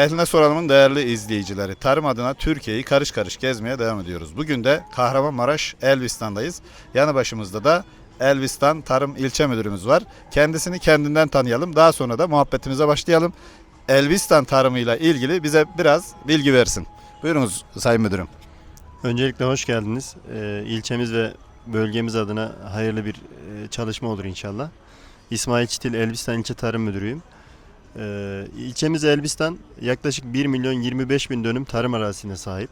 Ehline soralımın değerli izleyicileri. Tarım adına Türkiye'yi karış karış gezmeye devam ediyoruz. Bugün de Kahramanmaraş Elbistan'dayız. Yanı başımızda da Elbistan Tarım İlçe Müdürümüz var. Kendisini kendinden tanıyalım. Daha sonra da muhabbetimize başlayalım. Elbistan tarımıyla ilgili bize biraz bilgi versin. Buyurunuz Sayın Müdürüm. Öncelikle hoş geldiniz. Ee, ilçemiz ve bölgemiz adına hayırlı bir e, çalışma olur inşallah. İsmail Çitil Elbistan İlçe Tarım Müdürüyüm. Ee, ilçemiz Elbistan yaklaşık 1 milyon 25 bin dönüm tarım arazisine sahip.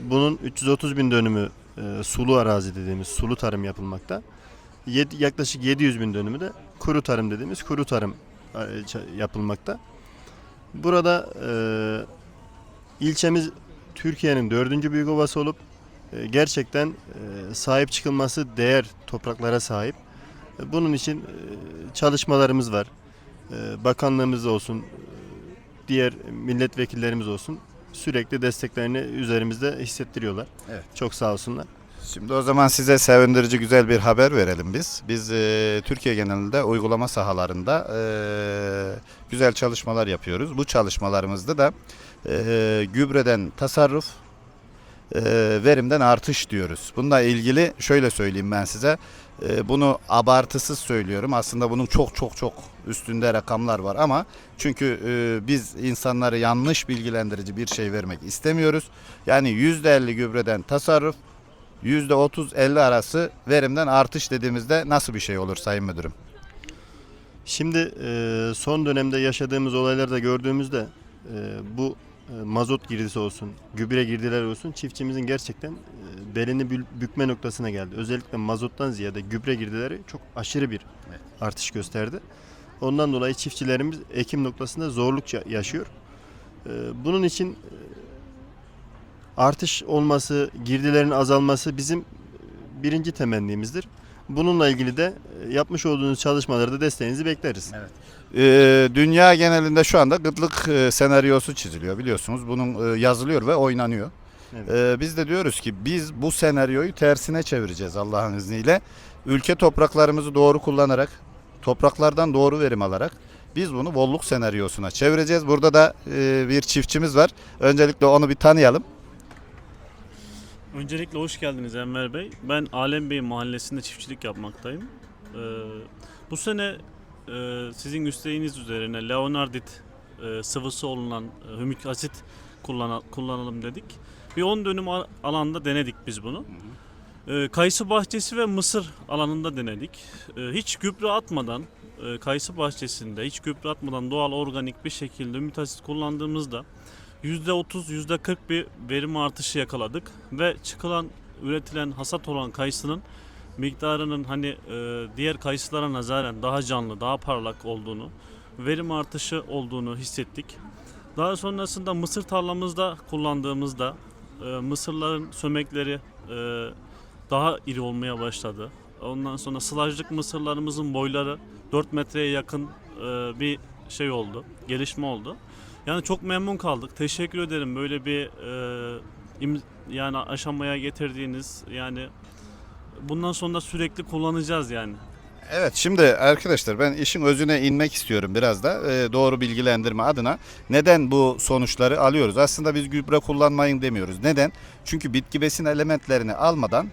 Bunun 330 bin dönümü e, sulu arazi dediğimiz sulu tarım yapılmakta. Yed- yaklaşık 700 bin dönümü de kuru tarım dediğimiz kuru tarım e, yapılmakta. Burada e, ilçemiz Türkiye'nin dördüncü büyük ovası olup gerçekten sahip çıkılması değer topraklara sahip. Bunun için çalışmalarımız var. E, Bakanlığımız olsun, diğer milletvekillerimiz olsun sürekli desteklerini üzerimizde hissettiriyorlar. Evet. Çok sağ olsunlar. Şimdi o zaman size sevindirici güzel bir haber verelim biz. Biz e, Türkiye genelinde uygulama sahalarında e, güzel çalışmalar yapıyoruz. Bu çalışmalarımızda da e, gübreden tasarruf, verimden artış diyoruz. Bununla ilgili şöyle söyleyeyim ben size. E, bunu abartısız söylüyorum. Aslında bunun çok çok çok üstünde rakamlar var ama çünkü e, biz insanları yanlış bilgilendirici bir şey vermek istemiyoruz. Yani %50 gübreden tasarruf, %30-50 arası verimden artış dediğimizde nasıl bir şey olur Sayın Müdürüm? Şimdi e, son dönemde yaşadığımız olaylarda gördüğümüzde e, bu mazot girdisi olsun, gübre girdiler olsun çiftçimizin gerçekten e, belini bükme noktasına geldi. Özellikle mazottan ziyade gübre girdileri çok aşırı bir Evet. artış gösterdi. Ondan dolayı çiftçilerimiz ekim noktasında zorluk ya- yaşıyor. E, bunun için e, artış olması, girdilerin azalması bizim e, birinci temennimizdir. Bununla ilgili de e, yapmış olduğunuz çalışmalarda desteğinizi bekleriz. Ee, dünya genelinde şu anda gıtlık e, senaryosu çiziliyor biliyorsunuz. Bunun e, yazılıyor ve oynanıyor. Evet. Ee, biz de diyoruz ki biz bu senaryoyu tersine çevireceğiz Allah'ın izniyle. Ülke topraklarımızı doğru kullanarak, topraklardan doğru verim alarak biz bunu bolluk senaryosuna çevireceğiz. Burada da e, bir çiftçimiz var. Öncelikle onu bir tanıyalım. Öncelikle hoş geldiniz Enver Bey. Ben Alem Bey mahallesinde çiftçilik yapmaktayım. Ee, bu sene e, sizin isteğiniz üzerine Leonardit e, sıvısı olunan e, hümik asit kullana- kullanalım dedik. Bir 10 dönüm al- alanda denedik biz bunu. Ee, kayısı bahçesi ve mısır alanında denedik. Ee, hiç gübre atmadan, e, kayısı bahçesinde hiç gübre atmadan doğal organik bir şekilde hümik asit kullandığımızda %30, %40 bir verim artışı yakaladık ve çıkılan, üretilen, hasat olan kayısının miktarının hani e, diğer kayısılara nazaran daha canlı, daha parlak olduğunu, verim artışı olduğunu hissettik. Daha sonrasında mısır tarlamızda kullandığımızda e, mısırların sömekleri e, daha iri olmaya başladı. Ondan sonra sılajlık mısırlarımızın boyları 4 metreye yakın e, bir şey oldu, gelişme oldu. Yani çok memnun kaldık. Teşekkür ederim böyle bir e, im- yani aşamaya getirdiğiniz yani bundan sonra sürekli kullanacağız yani. Evet şimdi arkadaşlar ben işin özüne inmek istiyorum biraz da e, doğru bilgilendirme adına. Neden bu sonuçları alıyoruz? Aslında biz gübre kullanmayın demiyoruz. Neden? Çünkü bitki besin elementlerini almadan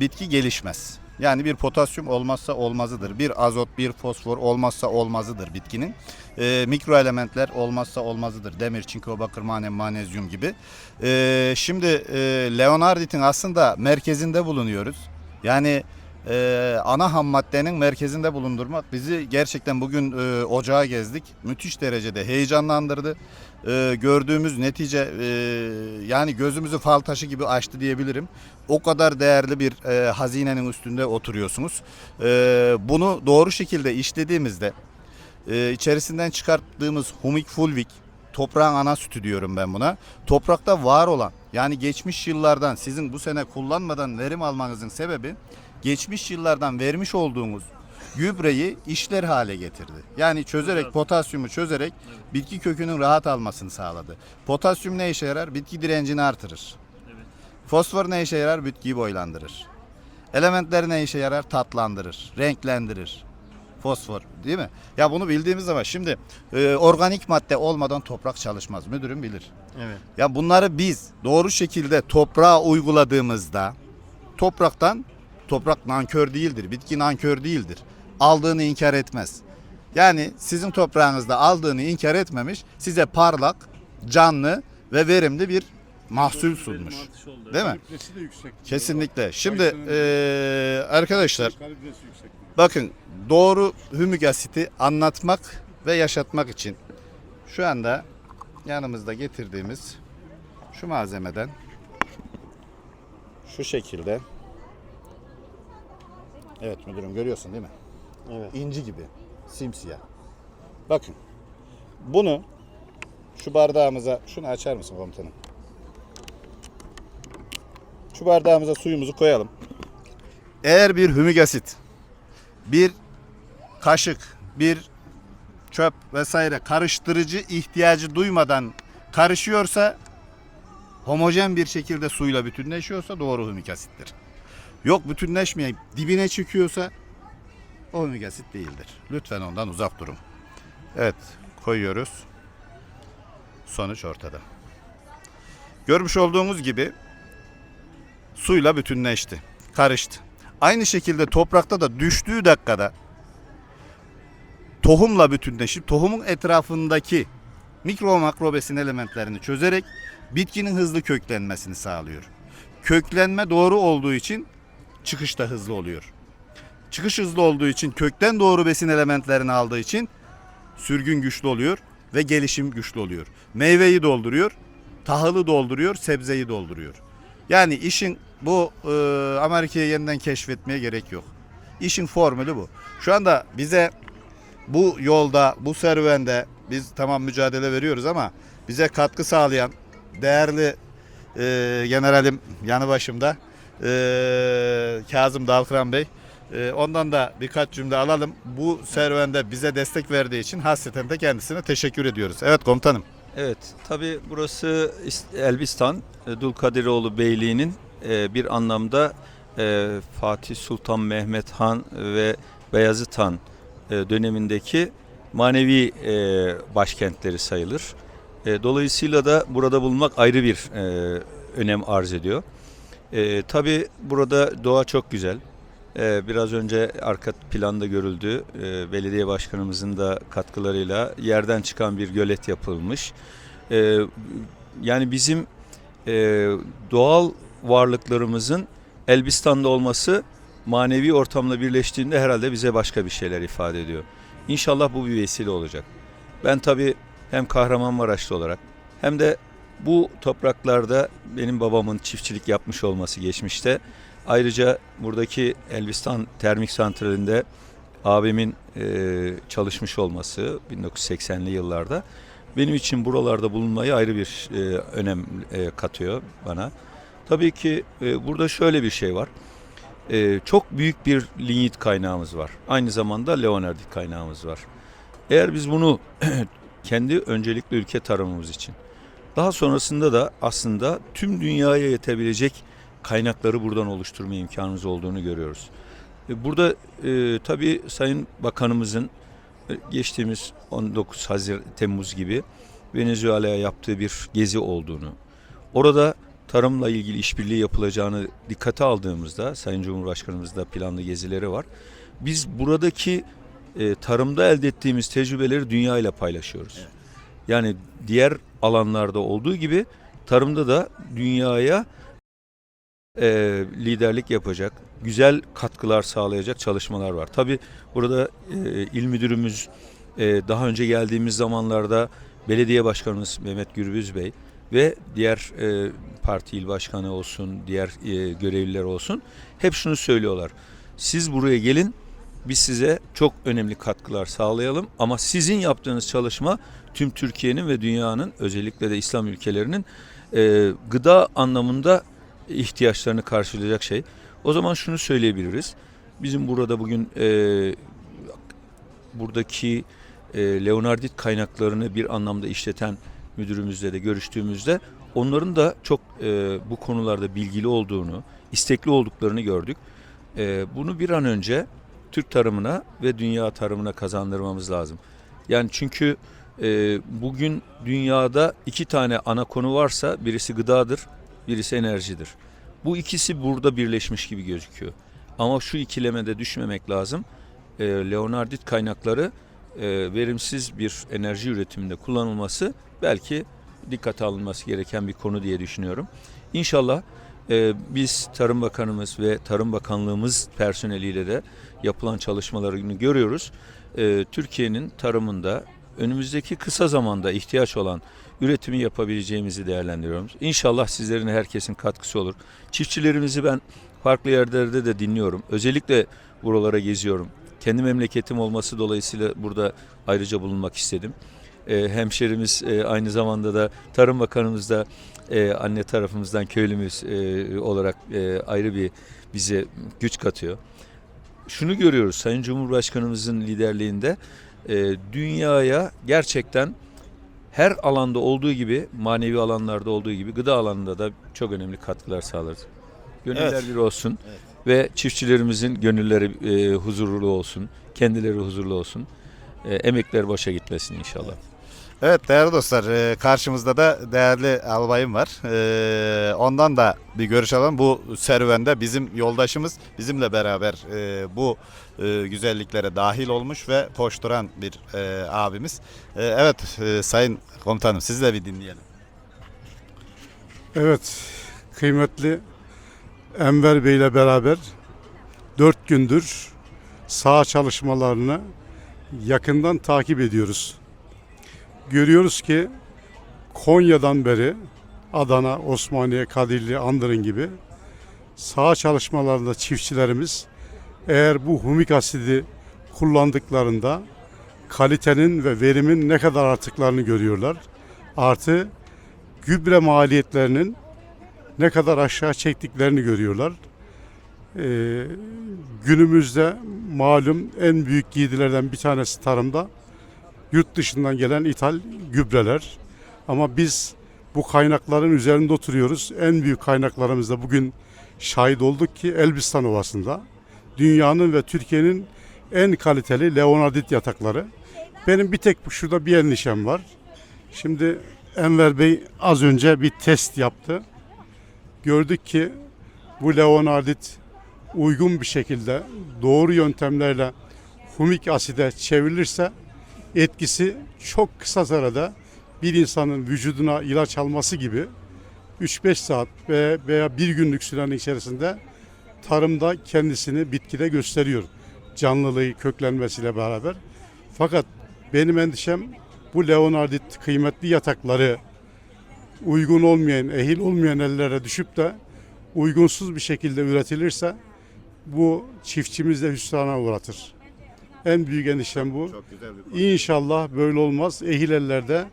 bitki gelişmez. Yani bir potasyum olmazsa olmazıdır. Bir azot, bir fosfor olmazsa olmazıdır bitkinin. E, mikro elementler olmazsa olmazıdır. Demir, çinko, bakır, manen, manezyum gibi. E, şimdi e, Leonardit'in aslında merkezinde bulunuyoruz. Yani e, ana ham maddenin merkezinde bulundurmak bizi gerçekten bugün e, ocağa gezdik. Müthiş derecede heyecanlandırdı. E, gördüğümüz netice e, yani gözümüzü fal taşı gibi açtı diyebilirim. O kadar değerli bir e, hazinenin üstünde oturuyorsunuz. E, bunu doğru şekilde işlediğimizde e, içerisinden çıkarttığımız humik fulvik toprağın ana sütü diyorum ben buna. Toprakta var olan yani geçmiş yıllardan sizin bu sene kullanmadan verim almanızın sebebi geçmiş yıllardan vermiş olduğumuz gübreyi işler hale getirdi. Yani çözerek Evet. potasyumu çözerek bitki kökünün rahat almasını sağladı. Potasyum ne işe yarar? Bitki direncini artırır. Evet. Fosfor ne işe yarar? Bitkiyi boylandırır. Elementler ne işe yarar? Tatlandırır, renklendirir. fosfor değil mi? Ya bunu bildiğimiz zaman şimdi e, organik madde olmadan toprak çalışmaz. Müdürüm bilir. Evet. Ya bunları biz doğru şekilde toprağa uyguladığımızda topraktan toprak nankör değildir. Bitki nankör değildir. Aldığını inkar etmez. Yani sizin toprağınızda aldığını inkar etmemiş, size parlak, canlı ve verimli bir mahsul sunmuş. Değil mi? Kesinlikle. Şimdi eee, arkadaşlar bakın doğru hümik asiti anlatmak ve yaşatmak için şu anda yanımızda getirdiğimiz şu malzemeden şu şekilde Evet müdürüm görüyorsun değil mi? Evet. İnci gibi simsiyah. Bakın bunu şu bardağımıza şunu açar mısın komutanım? Şu bardağımıza suyumuzu koyalım. Eğer bir hümik asit, bir kaşık, bir çöp vesaire karıştırıcı ihtiyacı duymadan karışıyorsa homojen bir şekilde suyla bütünleşiyorsa doğru hümik asittir. Yok bütünleşmeyip dibine çıkıyorsa o hümik asit değildir. Lütfen ondan uzak durun. Evet koyuyoruz. Sonuç ortada. Görmüş olduğunuz gibi suyla bütünleşti. Karıştı. Aynı şekilde toprakta da düştüğü dakikada tohumla bütünleşip tohumun etrafındaki mikro makro besin elementlerini çözerek bitkinin hızlı köklenmesini sağlıyor. Köklenme doğru olduğu için çıkış da hızlı oluyor. Çıkış hızlı olduğu için kökten doğru besin elementlerini aldığı için sürgün güçlü oluyor ve gelişim güçlü oluyor. Meyveyi dolduruyor, tahılı dolduruyor, sebzeyi dolduruyor. Yani işin bu e, Amerika'yı yeniden keşfetmeye gerek yok. İşin formülü bu. Şu anda bize bu yolda, bu serüvende biz tamam mücadele veriyoruz ama bize katkı sağlayan değerli e, generalim yanı başımda e, Kazım Dalkıran Bey. E, ondan da birkaç cümle alalım. Bu serüvende bize destek verdiği için hasreten de kendisine teşekkür ediyoruz. Evet komutanım. Evet, tabii burası İs- Elbistan, e, Dulkadiroğlu Beyliği'nin e, bir anlamda e, Fatih Sultan Mehmet Han ve Beyazıt Han dönemindeki manevi başkentleri sayılır. Dolayısıyla da burada bulunmak ayrı bir önem arz ediyor. E, tabii burada doğa çok güzel. E, Biraz önce arka planda görüldü. E, Belediye başkanımızın da katkılarıyla yerden çıkan bir gölet yapılmış. E, Yani bizim e, doğal varlıklarımızın Elbistan'da olması manevi ortamla birleştiğinde herhalde bize başka bir şeyler ifade ediyor. İnşallah bu bir vesile olacak. Ben tabii hem Kahramanmaraşlı olarak hem de bu topraklarda benim babamın çiftçilik yapmış olması geçmişte Ayrıca buradaki Elbistan Termik Santrali'nde abimin e, çalışmış olması 1980'li yıllarda benim için buralarda bulunmayı ayrı bir e, önem e, katıyor bana. Tabii ki e, burada şöyle bir şey var. E, çok büyük bir linyit kaynağımız var. Aynı zamanda leonardit kaynağımız var. Eğer biz bunu kendi öncelikli ülke tarımımız için daha sonrasında da aslında tüm dünyaya yetebilecek kaynakları buradan oluşturma imkanımız olduğunu görüyoruz. E, Burada e, tabii Sayın Bakanımızın e, geçtiğimiz 19 Haziran Temmuz gibi Venezuela'ya yaptığı bir gezi olduğunu, orada tarımla ilgili işbirliği yapılacağını dikkate aldığımızda Sayın Cumhurbaşkanımızda planlı gezileri var. Biz buradaki e, tarımda elde ettiğimiz tecrübeleri dünya ile paylaşıyoruz. Yani diğer alanlarda olduğu gibi tarımda da dünyaya e, liderlik yapacak, güzel katkılar sağlayacak çalışmalar var. Tabi burada e, il müdürümüz e, daha önce geldiğimiz zamanlarda belediye başkanımız Mehmet Gürbüz Bey ve diğer e, parti il başkanı olsun, diğer e, görevliler olsun hep şunu söylüyorlar. Siz buraya gelin, biz size çok önemli katkılar sağlayalım ama sizin yaptığınız çalışma tüm Türkiye'nin ve dünyanın özellikle de İslam ülkelerinin e, gıda anlamında ihtiyaçlarını karşılayacak şey. O zaman şunu söyleyebiliriz. Bizim burada bugün e, buradaki e, Leonardit kaynaklarını bir anlamda işleten müdürümüzle de görüştüğümüzde onların da çok e, bu konularda bilgili olduğunu, istekli olduklarını gördük. E, bunu bir an önce Türk tarımına ve dünya tarımına kazandırmamız lazım. Yani çünkü e, bugün dünyada iki tane ana konu varsa birisi gıdadır, birisi enerjidir. Bu ikisi burada birleşmiş gibi gözüküyor. Ama şu ikilemede düşmemek lazım. E, Leonardit kaynakları e, verimsiz bir enerji üretiminde kullanılması belki dikkate alınması gereken bir konu diye düşünüyorum. İnşallah e, biz Tarım Bakanımız ve Tarım Bakanlığımız personeliyle de yapılan çalışmalarını görüyoruz. E, Türkiye'nin tarımında önümüzdeki kısa zamanda ihtiyaç olan üretimi yapabileceğimizi değerlendiriyoruz. İnşallah sizlerin herkesin katkısı olur. Çiftçilerimizi ben farklı yerlerde de dinliyorum. Özellikle buralara geziyorum. Kendi memleketim olması dolayısıyla burada ayrıca bulunmak istedim. E, hemşerimiz e, aynı zamanda da Tarım Bakanımız da e, anne tarafımızdan köylümüz e, olarak e, ayrı bir bize güç katıyor. Şunu görüyoruz Sayın Cumhurbaşkanımızın liderliğinde e, dünyaya gerçekten her alanda olduğu gibi manevi alanlarda olduğu gibi gıda alanında da çok önemli katkılar sağladı. Gönüller Evet. bir olsun Evet. ve çiftçilerimizin gönülleri e, huzurlu olsun, kendileri huzurlu olsun. E, emekler başa gitmesin inşallah. Evet değerli dostlar e, karşımızda da değerli albayım var. E, Ondan da bir görüş alalım. Bu serüvende bizim yoldaşımız bizimle beraber e, bu güzelliklere dahil olmuş ve koşturan bir abimiz. Evet sayın komutanım sizi de bir dinleyelim. Evet, kıymetli Enver Bey ile beraber dört gündür saha çalışmalarını yakından takip ediyoruz. Görüyoruz ki Konya'dan beri Adana, Osmaniye, Kadirli, Andırın gibi saha çalışmalarında çiftçilerimiz eğer bu humik asidi kullandıklarında kalitenin ve verimin ne kadar arttıklarını görüyorlar. Artı gübre maliyetlerinin ne kadar aşağı çektiklerini görüyorlar. Ee, günümüzde malum en büyük giydilerden bir tanesi tarımda yurt dışından gelen ithal gübreler. Ama biz bu kaynakların üzerinde oturuyoruz. En büyük kaynaklarımızda bugün şahit olduk ki Elbistan Ovası'nda dünyanın ve Türkiye'nin en kaliteli leonardit yatakları. Benim bir tek şurada bir endişem var. Şimdi Enver Bey az önce bir test yaptı. Gördük ki bu leonardit uygun bir şekilde doğru yöntemlerle humik aside çevrilirse etkisi çok kısa sürede bir insanın vücuduna ilaç alması gibi 3-5 saat ve veya bir günlük sürenin içerisinde tarımda kendisini bitkide gösteriyor. Canlılığı köklenmesiyle beraber. Fakat benim endişem bu leonardit kıymetli yatakları uygun olmayan, ehil olmayan ellere düşüp de uygunsuz bir şekilde üretilirse bu çiftçimizde hüsrana uğratır. En büyük endişem bu. Çok güzel bir İnşallah böyle olmaz. Ehil ellerde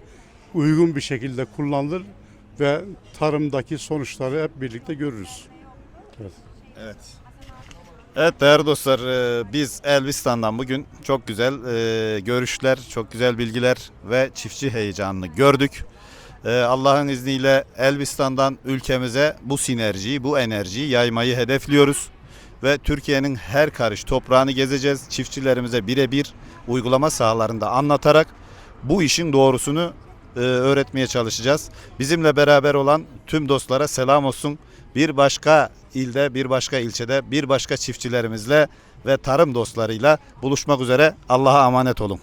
uygun bir şekilde kullanılır ve tarımdaki sonuçları hep birlikte görürüz. Evet. Evet değerli dostlar e, biz Elbistan'dan bugün çok güzel e, görüşler, çok güzel bilgiler ve çiftçi heyecanını gördük. E, Allah'ın izniyle Elbistan'dan ülkemize bu sinerjiyi, bu enerjiyi yaymayı hedefliyoruz. Ve Türkiye'nin her karış toprağını gezeceğiz. Çiftçilerimize birebir uygulama sahalarında anlatarak bu işin doğrusunu e, öğretmeye çalışacağız. Bizimle beraber olan tüm dostlara selam olsun. Bir başka ilde, bir başka ilçede, bir başka çiftçilerimizle ve tarım dostlarıyla buluşmak üzere. Allah'a emanet olun.